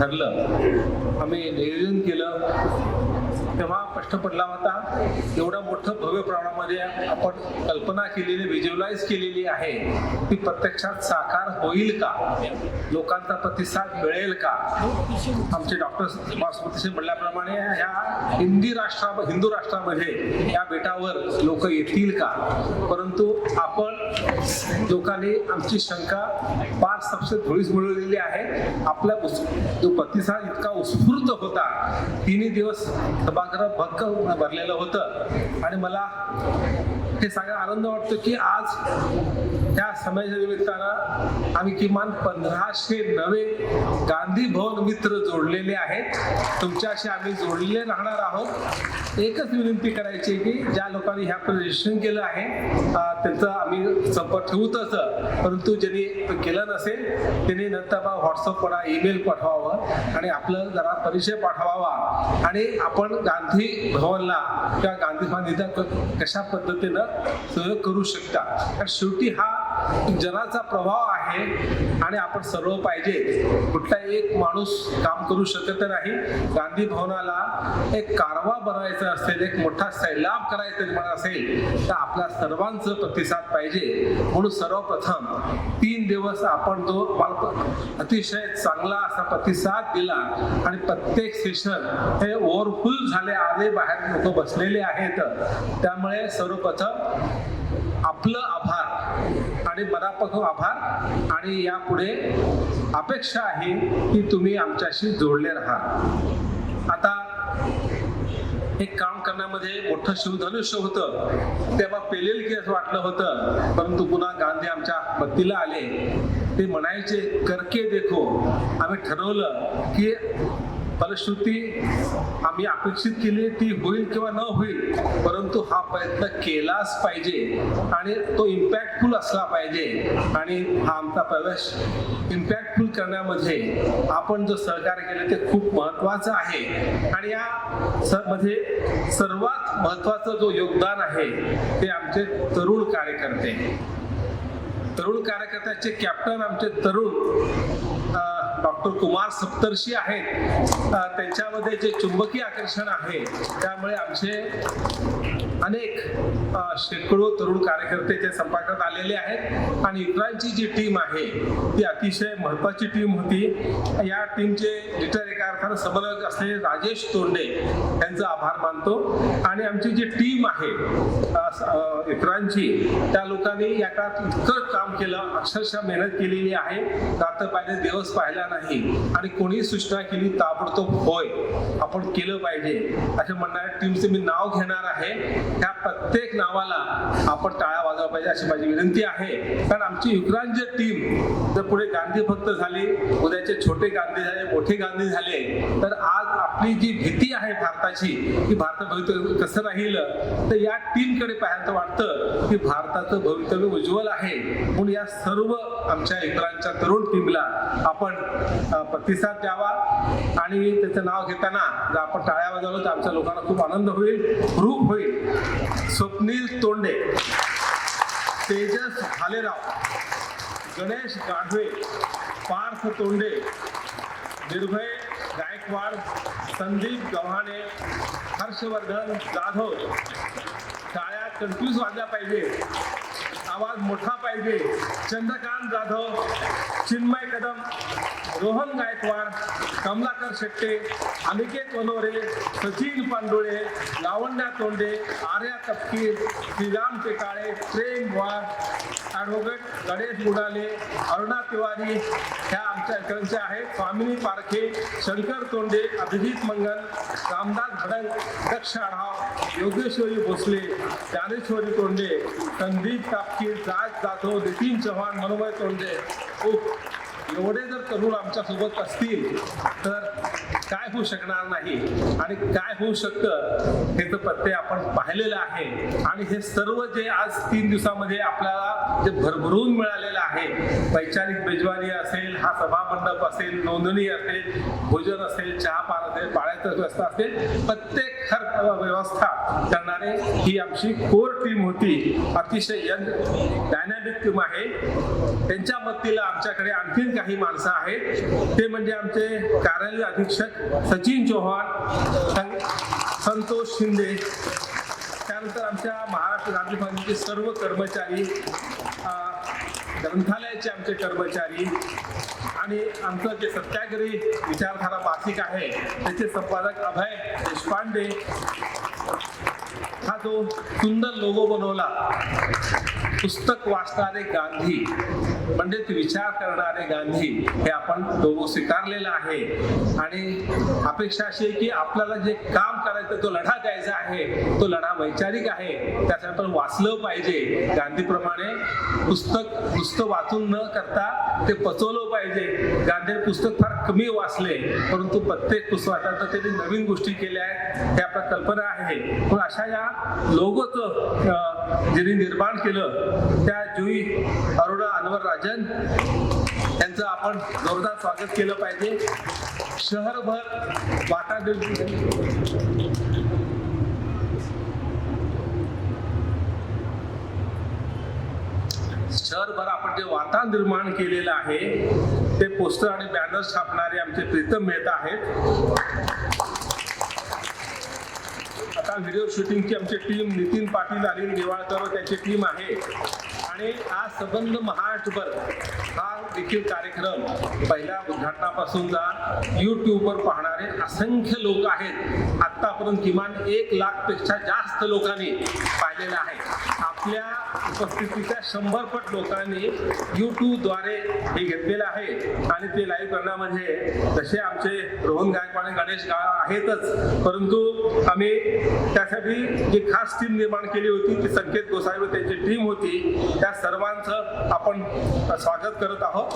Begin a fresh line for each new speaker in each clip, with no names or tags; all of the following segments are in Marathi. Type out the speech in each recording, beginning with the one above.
ठरलं आम्ही नियोजन केलं. तेव्हा प्रश्न पडला होता. एवढं मोठं भव्य प्रमाणामध्ये आपण कल्पना केलेली व्हिज्युअलाइज केलेली आहे ती प्रत्यक्षात साकार होईल का? लोकांचा प्रतिसाद मिळेल का? आमचे डॉक्टर बासमतीशी म्हणल्याप्रमाणे ह्या हिंदी राष्ट्रा हिंदू राष्ट्रामध्ये या बेटावर लोक येतील का? परंतु आपण लोकांनी आमची शंका पाच सबसे धुळीस मिळवलेली आहे. आपला जो प्रतिसाद इतका उत्स्फूर्त होता तिन्ही दिवस सभागृह भक्क भरलेलं होतं. आणि मला हे सांगा आनंद वाटतो की आज त्या समयाच्या निमित्तानं आम्ही किमान पंधराशे नवे गांधी भवन मित्र जोडलेले आहेत. तुमच्याशी आम्ही जोडलेले राहणार आहोत. एकच विनंती करायची आहे की ज्या लोकांनी ह्या रजिस्ट्रेशन केलं आहे त्यांचं आम्ही संपर्क ठेवूतच परंतु ज्यांनी ते केलं नसेल त्यांनी नंतर व्हॉट्सअप म्हणा ईमेल पाठवावं आणि आपलं जरा परिचय पाठवावा. आणि आपण गांधी भवनला किंवा गांधी भवन इथं कशा पद्धतीनं सहयोग करू शकता. कारण शेवटी हा जनाचा प्रभाव आहे आणि आपण सर्व पाहिजे. कुठला एक माणूस काम करू शकत नाही. गांधी भवनाला एक कारवा बनवायचा असेल एक मोठा सैलाब करायचा असेल तर आपला सर्वांचं प्रतिसाद पाहिजे. म्हणून सर्वप्रथम तीन दिवस आपण तो अतिशय चांगला असा प्रतिसाद दिला. आणि प्रत्येक सेशन हे ओव्हरफुल झाले. आले बाहेर लोक बसलेले आहेत. त्यामुळे सर्वप्रथम आपलं आभार. आणि मनापासून आभार आणि यापुढे अपेक्षा आहे की तुम्ही आमच्याशी जोडले राहा आता हे काम करण्यामध्ये मोठं शिवधनुष्य होतं. तेव्हा पेलेल की असं वाटलं होतं. परंतु पुन्हा गांधी आमच्या बत्तीला आले. ते म्हणायचे करके देखो. आम्ही ठरवलं की फलश्रुती आम्ही अपेक्षित केली ती होईल किंवा न होईल परंतु हा प्रयत्न केलाच पाहिजे आणि तो इम्पॅक्टफुल असला पाहिजे. आणि हा आमचा प्रवेश इम्पॅक्टफुल करण्यामध्ये आपण जो सहकार्य केलं ते खूप महत्वाचं आहे. आणि या स- मध्ये सर्वात महत्वाचं जो योगदान आहे ते आमचे तरुण कार्यकर्ते. तरुण कार्यकर्त्याचे कॅप्टन आमचे तरुण डॉक्टर कुमार सप्तर्षी आहेत. त्यांच्यामध्ये जे चुंबकीय आकर्षण आहे त्यामुळे आमचे अनेक शेकडो तरुण कार्यकर्ते त्या संपर्कात आलेले आहेत. आणि इतरांची जी टीम आहे ती अतिशय महत्वाची टीम होती. या टीमचे लिटर एका अर्थानं समन्वयक असलेले राजेश तोंडे यांचा आभार मानतो. आणि आमची जी टीम आहे इतरांची त्या लोकांनी या काळात इतकं काम केलं अक्षरशः मेहनत केलेली आहे. रात्र पाहिले दिवस पाहिला नाही. आणि कोणी सूचना केली ताबडतोब होय आपण केलं पाहिजे. अशा म्हणणाऱ्या टीमचे मी नाव घेणार आहे. त्या प्रत्येक नावाला आपण टाळ्या वाजवल्या पाहिजे अशी माझी विनंती आहे. कारण आमची युक्रांज टीम जर पुढे गांधी भक्त झाली उद्याचे छोटे गांधी झाले मोठे गांधी झाले तर आज आपली जी भीती आहे भारताची की भारत भवितव्य कसं राहील तर या टीमकडे पाहायचं वाटतं की भारताचं भवितव्य उज्ज्वल आहे. म्हणून या सर्व आमच्या इतरांच्या तरुण टीमला आपण प्रतिसाद द्यावा. आणि त्याचं नाव घेताना जर आपण टाळ्या वाजवलं तर आमच्या लोकांना खूप आनंद होईल रूप होईल. स्वप्न सुनील तोंडे तेजस भालेराव गणेश गाढवे पार्थ तोंडे निर्भय गायकवाड संदीप गव्हाणे हर्षवर्धन जाधव. टाळ्या कन्फ्यूज वाजल्या पाहिजे. आवाज मोठा पाहिजे. चंद्रकांत जाधव चिन्मय कदम रोहन गायकवाड कमलाकर शेट्टे अनिकेत वनोरे सचिन पांडुळे लावण्या तोंडे आर्या तपकीर श्रीराम टेकाळे प्रेम वाघ ॲडव्होकेट गणेश बुडाले अरुणा तिवारी ह्या आमच्या इकडच्या आहेत. स्वामिनी पारखे शंकर तोंडे अभिजित मंगल रामदास भडंग दक्ष आढाव योगेश्वरी भोसले ज्ञानेश्वरी तोंडे संदीप तापकीर राज जाधव नितीन चव्हाण मनोमय तोंडे. उफ. एवढे जर तरुण आमच्यासोबत असतील तर काय होऊ शकणार नाही आणि काय होऊ शकतं हे तर प्रत्यय आपण पाहिलेलं आहे. आणि हे सर्व जे आज तीन दिवसामध्ये आपल्याला जे भरभरून मिळालेलं आहे वैचारिक मेजवानी असेल हा सभा मंडप असेल नोंदणी असेल भोजन असेल चहा पान असेल पाण्याचं व्यवस्था असेल प्रत्येक खर व्यवस्था करणारे ही आमची कोर टीम होती. अतिशय यंग डायनॅमिक टीम आहे. त्यांच्या मदतीला आमच्याकडे आणखीन काही माणसं आहेत. ते म्हणजे आमचे कार्यालय अधीक्षक सचिन चौहान सं- संतोष शिंदे त्यानंतर आमच्या महाराष्ट्र राज्य बँकेचे सर्व कर्मचारी ग्रंथालयाचे आमचे कर्मचारी आणि आमचं जे सत्याग्रही विचारधारा मासिक आहे त्याचे संपादक अभय देशपांडे हा जो सुंदर लोगो बनवला पुस्तक वाचणारे गांधी पंडित विचार करणारे गांधी हे आपण दोघं स्वीकारलेलं आहे. आणि अपेक्षा अशी आहे की आपल्याला जे काम करायचं तो लढा द्यायचा आहे तो लढा वैचारिक आहे. त्यासाठी आपण वाचलं पाहिजे. गांधीप्रमाणे पुस्तक नुसतं वाचून न करता ते पचवलं पाहिजे. गांधी पुस्तक फार कमी वाचले परंतु प्रत्येक पुस्तकात त्यांनी नवीन गोष्टी केल्या आहेत हे आपल्या कल्पना आहे. पण अशा या लोगोच ज्यांनी निर्माण केलं त्या जुई अरुणा अनवर राजन यांचं आपण जोरदार स्वागत केलं पाहिजे. शहरभर वाटा शहरभर आपण जे वातावरण निर्माण केलेलं आहे ते पोस्टर आणि बॅनर छापणारे आमचे प्रीतम मेहता आहेत. आता व्हिडिओ शूटिंगची आमची टीम नितीन पाटील अनिल देवाळकर व टीम आहे. आणि आज संबंध महाराष्ट्रभर हा देखील कार्यक्रम पहिल्या उद्घाटनापासूनचा यूट्यूबवर पाहणारे असंख्य लोक आहेत. आत्तापर्यंत किमान एक लाखपेक्षा जास्त लोकांनी पाहिलेलं आहे. आपल्या उपस्थितीच्या शंभर पट लोकांनी यूट्यूबद्वारे हे घेतलेलं आहे. आणि ते लाईव्ह करण्यामध्ये जसे आमचे रोहन गायकवाड आणि गणेश गा आहेतच. परंतु आम्ही त्यासाठी जी खास टीम निर्माण केली होती ती संकेत गोसावी व त्यांची टीम होती त्या सर्वांचं आपण स्वागत करत आहोत.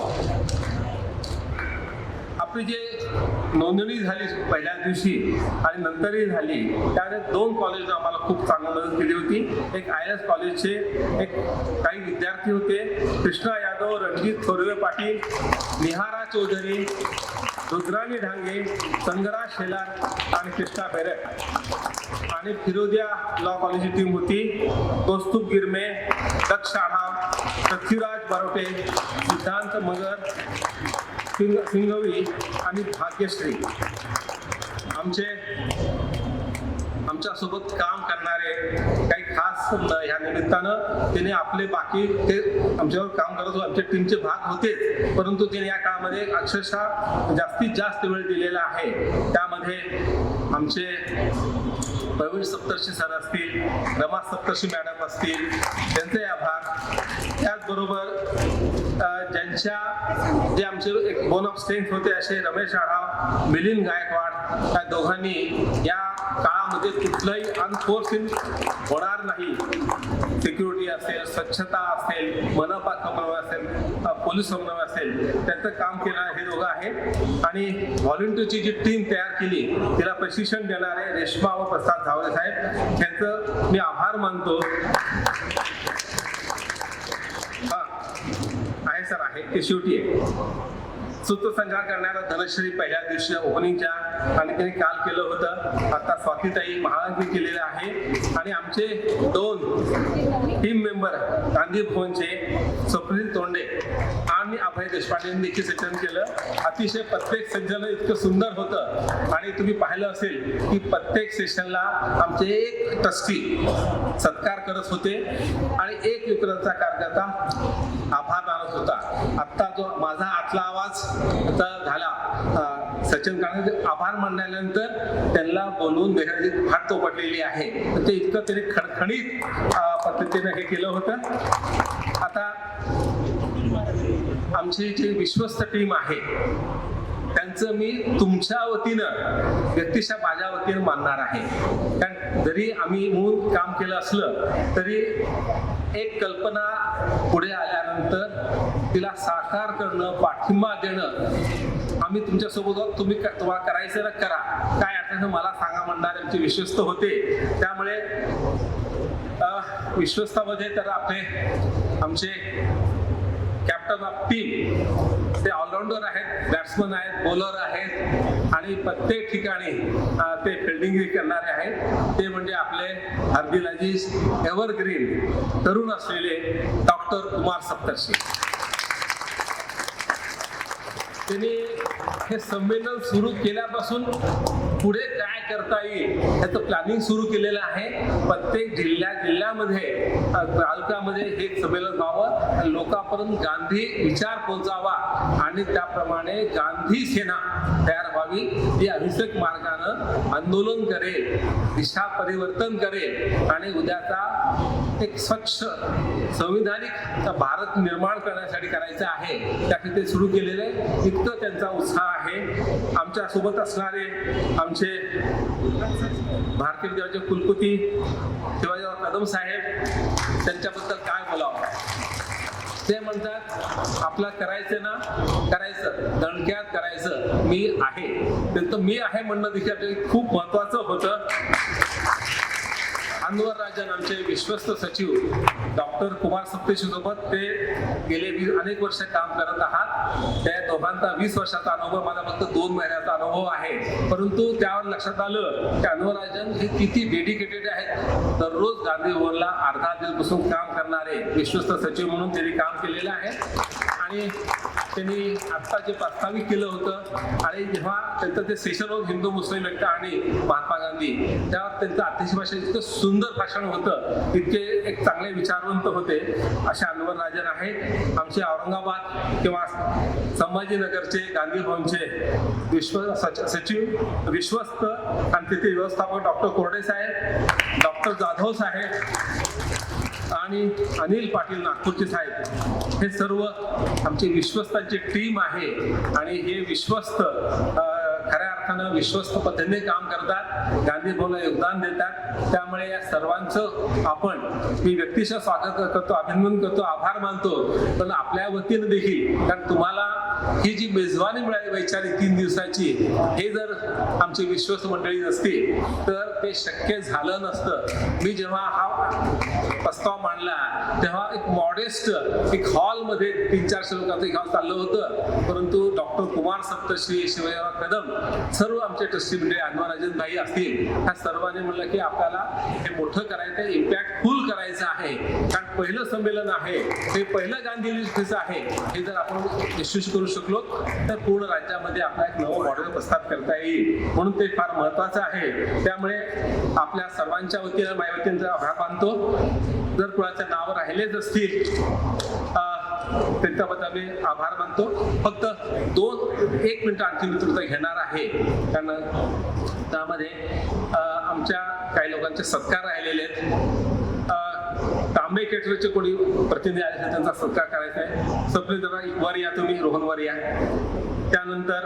आपली जे नोंदणी झाली पहिल्या दिवशी आणि नंतरही झाली त्याने दोन कॉलेजनं आम्हाला खूप चांगली मदत केली होती. एक आय एस कॉलेजचे एक काही विद्यार्थी होते कृष्णा यादव रणजित थोरवे पाटील निहारा चौधरी रुद्राणी ढांगे संगरा शेलार आणि कृष्णा बेरट. आणि फिरोदिया लॉ कॉलेजची टीम होती. कौस्तुभ गिरमे दक्ष आढाव पृथ्वीराज बरोटे सिद्धांत मगर सिंग सिंघवी आणि भाग्यश्री. आमचे आमच्यासोबत काम करणारे काही खास ह्या निमित्तानं त्याने आपले बाकी ते आमच्यावर काम करत होते. आमच्या टीमचे भाग होतेच. परंतु त्याने या काळामध्ये अक्षरशः जास्तीत जास्त वेळ दिलेला आहे. त्यामध्ये आमचे प्रवीण सप्तर्षी सर असतील रमा सप्तर्षी मॅडम असतील त्यांचे आभार त्याचबरोबर ज्यांच्या जे आमचे एक बोन ऑफ स्ट्रेंथ होते असे रमेश आढाव मिलिंद गायकवाड या दोघांनी या काळामध्ये कुठलंही अनफोर्सिंग होणार नाही. सिक्युरिटी असेल स्वच्छता असेल मनपा असेल अ, असेल त्यांचं काम केलं हे दोघं आहे आणि व्हॉलेंटियरची जी टीम तयार केली तिला प्रशिक्षण देणारे रेश्मा व प्रसाद झावळे साहेब त्यांचं मी आभार मानतो. हा आहे सर आहे. ते शेवटी आहे. सूत्रसंचार करण्याचा धनश्री पहिल्या दिवशी ओपनिंगच्या आणि त्यांनी काल केलं होतं. आता स्वातीताई महागांकी केलेलं आहे. आणि आमचे दोन टीम मेंबर गांधी भवनचे स्वप्नील तोंडे आणि अभय देशपांडे यांनी देखील सज्जन केलं. अतिशय प्रत्येक सज्जन इतकं सुंदर होतं. आणि तुम्ही पाहिलं असेल की प्रत्येक सेशनला आमचे एक ट्रस्टी सत्कार करत होते. आणि एक विक्रमचा कार्यकर्ता आभार मानत होता. आत्ता जो माझा आतला आवाज आता झाला सचिन काळे आभार मानल्यानंतर त्यांना बोलवून देण्याची फाट पडलेली आहे. तर ते इतकं तरी खणखणीत पद्धतीने हे केलं होतं. आता आमची जी विश्वस्त टीम आहे त्यांचं मी तुमच्या वतीनं व्यक्तिशः माझ्या वतीनं मानणार आहे. कारण जरी आम्ही मूळ काम केलं असलं तरी एक कल्पना पुढे आल्या झाल्यानंतर तिला साकार करणं पाठिंबा देणं आम्ही तुमच्यासोबत आहोत. तुम्ही तुम्हाला करायचं ना करा काय अडचण मला सांगा म्हणणारे आमचे विश्वस्त होते त्यामुळे विश्वस्तामध्ये तर आपले आमचे टीम ते ऑलराऊंडर आहेत बॅट्समन आहेत बॉलर आहेत आणि प्रत्येक ठिकाणी ते फिल्डिंग करणारे आहेत. ते म्हणजे आपले हरदिल अजीज एव्हरग्रीन तरुण असलेले डॉक्टर कुमार सप्तर्षी. त्यांनी हे संमेलन सुरू केल्यापासून पुढे काय करता येईल याचं प्लॅनिंग सुरू केलेलं आहे. प्रत्येक जिल्ह्या जिल्ह्यामध्ये तालुक्यामध्ये हे संमेलन व्हावं लोकांपर्यंत गांधी विचार पोहोचावा. आणि त्याप्रमाणे गांधी सेना तयार व्हावी. ही अहिंसक मार्गानं आंदोलन करेल. दिशा परिवर्तन करेल. आणि उद्याचा एक स्वच्छ संविधानिक भारत निर्माण करण्यासाठी करायचं आहे त्यासाठी ते सुरू केलेलं आहे. इतकं त्यांचा उत्साह आहे. आमच्यासोबत असणारे आमचे भारतीय विद्यालयाचे कुलपती शिवाजीराव कदम साहेब त्यांच्याबद्दल काय बोलावं? ते म्हणतात आपला करायचं ना करायचं. दणक्यात करायचं. मी आहे. त्यांचं मी आहे म्हणणं देखील आपल्याला खूप महत्वाचं होतं. अनवर राजन आमचे विश्वस्त सचिव डॉक्टर कुमार सप्तेशी सोबत ते गेले अनेक वर्ष काम करत आहात. त्या दोघांचा वीस वर्षाचा अनुभव माझा फक्त दोन महिन्याचा अनुभव आहे. परंतु त्यावर लक्षात आलं की अनवर राजन हे किती डेडिकेटेड आहेत. दररोज गांधी भवनला अर्धा बसून काम करणारे विश्वस्त सचिव म्हणून त्यांनी काम केलेलं आहे. आणि त्यांनी आत्ता जे प्रस्तावित केलं होतं आणि जेव्हा त्यांचं ते सेशन होत हिंदू मुस्लिम एकटा आणि महात्मा गांधी तेव्हा त्यांचं आतिश भाषा इतकं सुंदर भाषण होतं तितके एक चांगले विचारवंत होते. असे अनवर राजन आहेत. आमचे औरंगाबाद किंवा संभाजीनगरचे गांधी भवनचे विश्व सच- सचिव विश्वस्त आणि तिथे व्यवस्थापक डॉक्टर कोरडे साहेब डॉक्टर जाधव साहेब आणि अनिल पाटील नागपूरचे साहेब. हे सर्व आमची विश्वस्तांची टीम आहे आणि हे विश्वस्त खऱ्या अर्थानं विश्वस्त पद्धतीने काम करतात. गांधी भवनला योगदान देतात. त्यामुळे या सर्वांचं आपण मी व्यक्तिशः स्वागत करतो अभिनंदन करतो आभार मानतो. पण आपल्या वतीनं देखील कारण तुम्हाला ही जी मेजवानी मिळाली वैचारिक तीन दिवसाची हे जर आमची विश्वस्त मंडळी नसते तर ते शक्य झालं नसतं. मी जेव्हा हा प्रस्ताव मांडला. तेव्हा एक मॉडेस्ट एक हॉलमध्ये तीन चारशे लोकांचं एक हॉल चाललं होतं. परंतु डॉक्टर कुमार सप्तश्री शिवराव कदम सर्व आमचे ट्रस्टी मंडळी अनवराजन भाई असतील ह्या सर्वांनी म्हणलं की आपल्याला हे मोठं करायचं इम्पॅक्टफुल करायचं आहे. कारण पहिलं संमेलन आहे हे पहिलं गांधी युनिव्हर्सिटीचं आहे. हे जर आपण यशस्वी करू शकलो तर पूर्ण राज्यामध्ये आपला एक नवं मॉडेल प्रस्ताव करता येईल. म्हणून ते फार महत्वाचं आहे. त्यामुळे आपल्या सर्वांच्या वतीनं माझ्या वतीनं आभार मानतो. जर कुणाच्या नाव राहिलेच असतील त्यांच्याबद्दल आम्ही आभार मानतो. फक्त दोन एक मिनिट आणखी मी तुमचा घेणार आहे. कारण त्यामध्ये आमच्या काही लोकांचे सत्कार राहिलेले आहेत. तांबे केटरचे कोणी प्रतिनिधी आले तर त्यांचा सत्कार करायचा आहे. सप्रे वर या तुम्ही रोहन वर या. त्यानंतर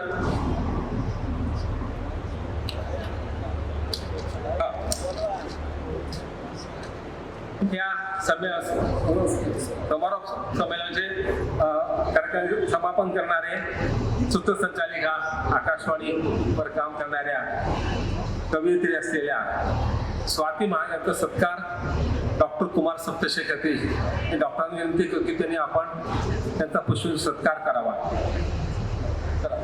या सभे समारोप संमेलनाचे कार्यक्रम समापन करणारे सूत्रसंचालिका आकाशवाणीवर काम करणाऱ्या कवयित्री असलेल्या स्वाती महाग सत्कार डॉक्टर कुमार सप्तशेखर हे डॉक्टरांनी विनंती करतो की त्यांनी आपण त्यांचा पुष्प सत्कार करावा करा.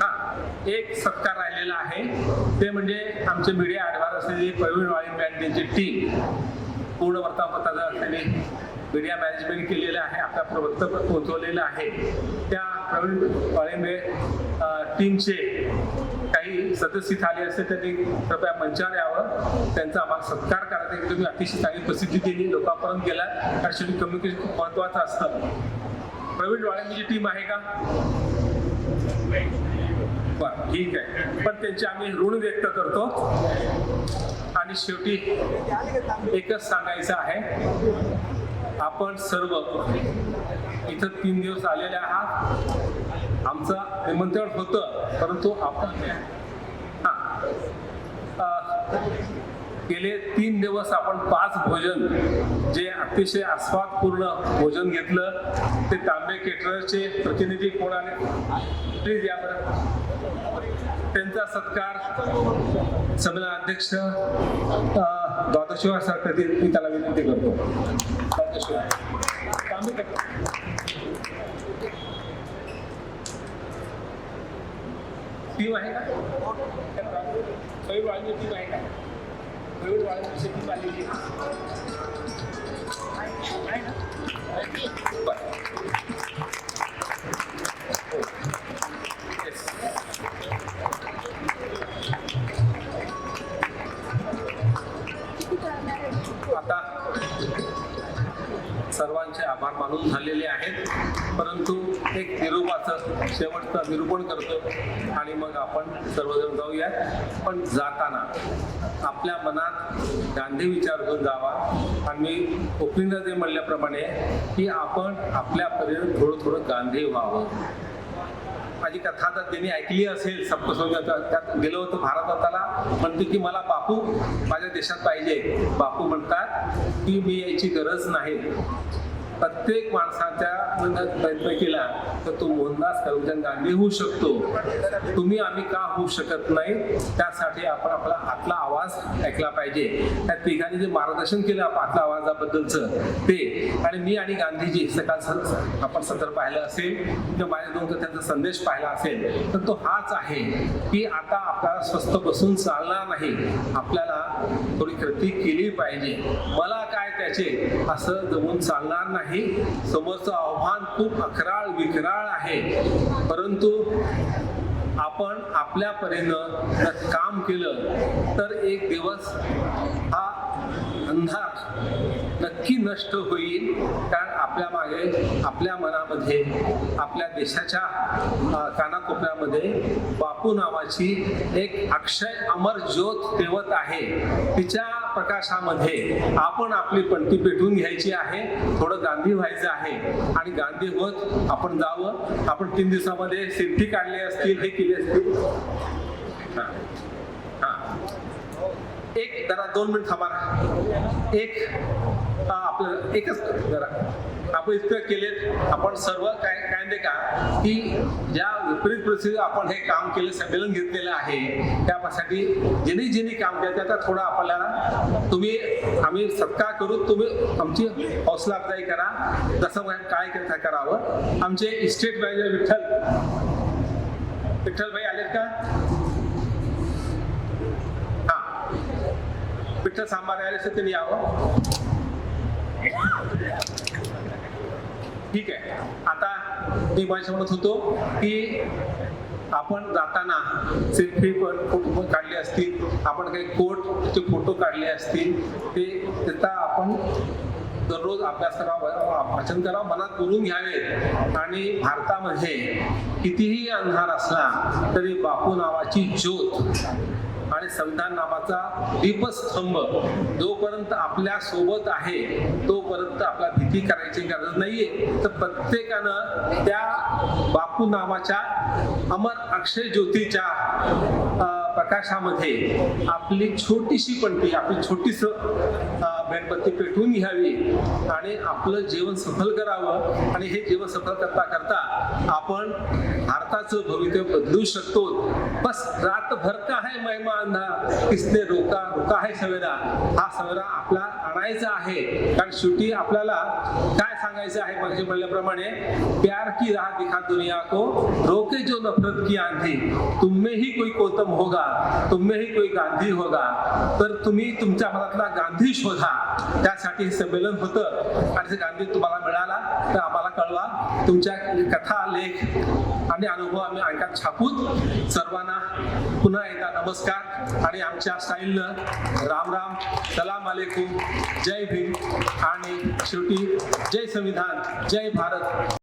हा एक सत्कार राहिलेला आहे ते म्हणजे आमचे मीडिया ॲडवार असलेली प्रवीण वाळिंबे आणि त्यांची टीम पूर्ण वर्तमानपत्राचा त्यांनी मीडिया मॅनेजमेंट केलेलं आहे आपल्या प्रवक्त पोहोचवलेलं आहे. त्या प्रवीण वाळिंबे टीमचे काही सदस्य इथं आले असते त्यांनी कृपया मंचावर यावं. त्यांचा आम्हाला सत्कार करायचा आहे. तुम्ही अतिशय चांगली प्रसिद्धी दिली लोकांपर्यंत गेला. कारण शेवटी कम्युनिकेशन खूप महत्वाचं असतं. प्रवीण वाळिंबेची टीम आहे का? बर ठीक आहे. पण त्यांचे आम्ही ऋण व्यक्त करतो. आणि शेवटी एकच सांगायचं आहे. आपण सर्व इथं तीन दिवस आलेले आहात. आमचं निमंत्रण होतं परंतु आपण हां. गेले तीन दिवस आपण पाच भोजन जे अतिशय आस्वादपूर्ण भोजन घेतलं. ते तांबे केटरचे प्रतिनिधी कोण आले प्लीज या बरं. त्यांचा सत्कार संमेलन अध्यक्ष अं, द्वादशिवार सर मी त्याला विनंती करतो टीम आहे का कवी वाळली टीम आहे का कवी वाळली टीम आलेली आहे. आहे ना? सर्वांचे आभार मानून झालेले आहेत. परंतु एक निरूपाचं शेवटचं निरूपण करतो आणि मग आपण सर्वजण जाऊयात. पण जाताना आपल्या मनात गांधी विचार घेऊन जावा आणि मी ओपनिंगला म्हणल्याप्रमाणे की आपण आपल्यापर्यंत थोडं थोडं गांधी व्हावं. माझी कथा तर त्यांनी ऐकली असेल सप्तसंगाचा त्यात गेलो होतो भारताला म्हणते की मला बापू माझ्या देशात पाहिजे. बापू म्हणतात की मी यायची गरज नाही. प्रत्येक माणसाच्या प्रयत्न केला तर तो मोहनदास करमचंद गांधी होऊ शकतो. तुम्ही आम्ही का होऊ शकत नाही? त्यासाठी आपण आपला आतला आवाज ऐकला पाहिजे. त्या तिघांनी जे मार्गदर्शन केलं आतल्या आवाजाबद्दलचं ते. आणि मी आणि गांधीजी सकाळ आपण सत्र पाहिलं असेल किंवा माझ्या दोन त्यांचा संदेश पाहिला असेल तर तो हाच आहे की आता आपल्याला स्वस्त बसून चालणार नाही. आपल्याला थोडी कृती केली पाहिजे. मला काय त्याचे असं जमून चालणार नाही. समोरचं आव्हान खूप अकराळ विकराळ आहे. परंतु आपण आपल्या परीनं जर काम केलं तर एक दिवस हा अंधार नक्की नष्ट होईल. आपल्या मागे आपल्या मनामध्ये आपल्या देशाच्या कानाकोपऱ्यामध्ये बापू नावाची एक अक्षय अमर ज्योत तेवत आहे. तिच्या प्रकाशामध्ये आपण आपली पणती पेटवून घ्यायची आहे. थोडं गांधी व्हायचं आहे. आणि गांधी होत आपण जावं. आपण तीन दिवसामध्ये सिद्धी काढली असतील हे केले असतील. हा. हा. एक जरा दोन मिनिट थांबा. एक आपलं एकच जरा आपण इतकं केलेत आपण सर्व काय काय ते का की ज्या विपरीत परिस्थितीत आपण हे काम केलं संमेलन घेतलेलं आहे त्यासाठी ज्यांनी ज्यांनी काम केलं त्याचा थोडा आपल्याला तुम्ही आम्ही सत्कार करू तुम्ही आमची हौसला अफजाई करा जसं मग काय करता करावं. आमचे इस्टेट मॅनेजर विठ्ठल विठ्ठल भाई आलेत का? हा. विठ्ठल सांबारे आले तर त्यांनी यावं. ठीक आहे. आता मी माझ्या म्हणत होतो की आपण जाताना सेल्फी पण फोटो पण काढले असतील. आपण काही कोटचे फोटो काढले असतील. ते त्याचा आपण दररोज अभ्यास करावा वाचन करावं मनात करून घ्यावे. आणि भारतामध्ये कितीही अंधार असला तरी बापू नावाची ज्योत आणि संविधान नावाचा दीपस्तंभ जोपर्यंत आपल्यासोबत आहे तोपर्यंत आपला भीती करायची गरज नाहीये. तर प्रत्येकानं त्या बापू नावाच्या अमर अक्षय ज्योतीच्या प्रकाशामध्ये आपली छोटीशी पणती आपली छोटीस मेणबत्ती पेटवून घ्यावी आणि आपलं जीवन सफल करावं. आणि हे जीवन सफल करता करता आपण भारताचं भवितव्य बदलू शकतो. बस रातभर का है महिमा अंधा किसने रोका? रोका है सवेरा. हा सवेरा आपला आणायचा आहे. कारण शेवटी आपल्याला काय सांगायचं आहे म्हणजे म्हणल्याप्रमाणे प्यार की राह दिखा दुनिया को रोके जो नफरत की आंधी. तुम्ही ही कोई कोतम होगा तुम्ही ही कोई गांधी होगा. तर तुम्ही तुमच्या मनातला गांधी शोधा. त्यासाठी हे संमेलन होतं. आणि गांधी तुम्हाला मिळाला तर आम्हाला कळवा. तुमच्या कथा लेख आणि अनुभव आम्ही ऐकत छापूत. सर्वांना पुन्हा एकदा नमस्कार. आणि आमच्या स्टाईलनं राम राम सलाम आलेकुम जय भीम. आणि शेवटी जय संविधान जय भारत.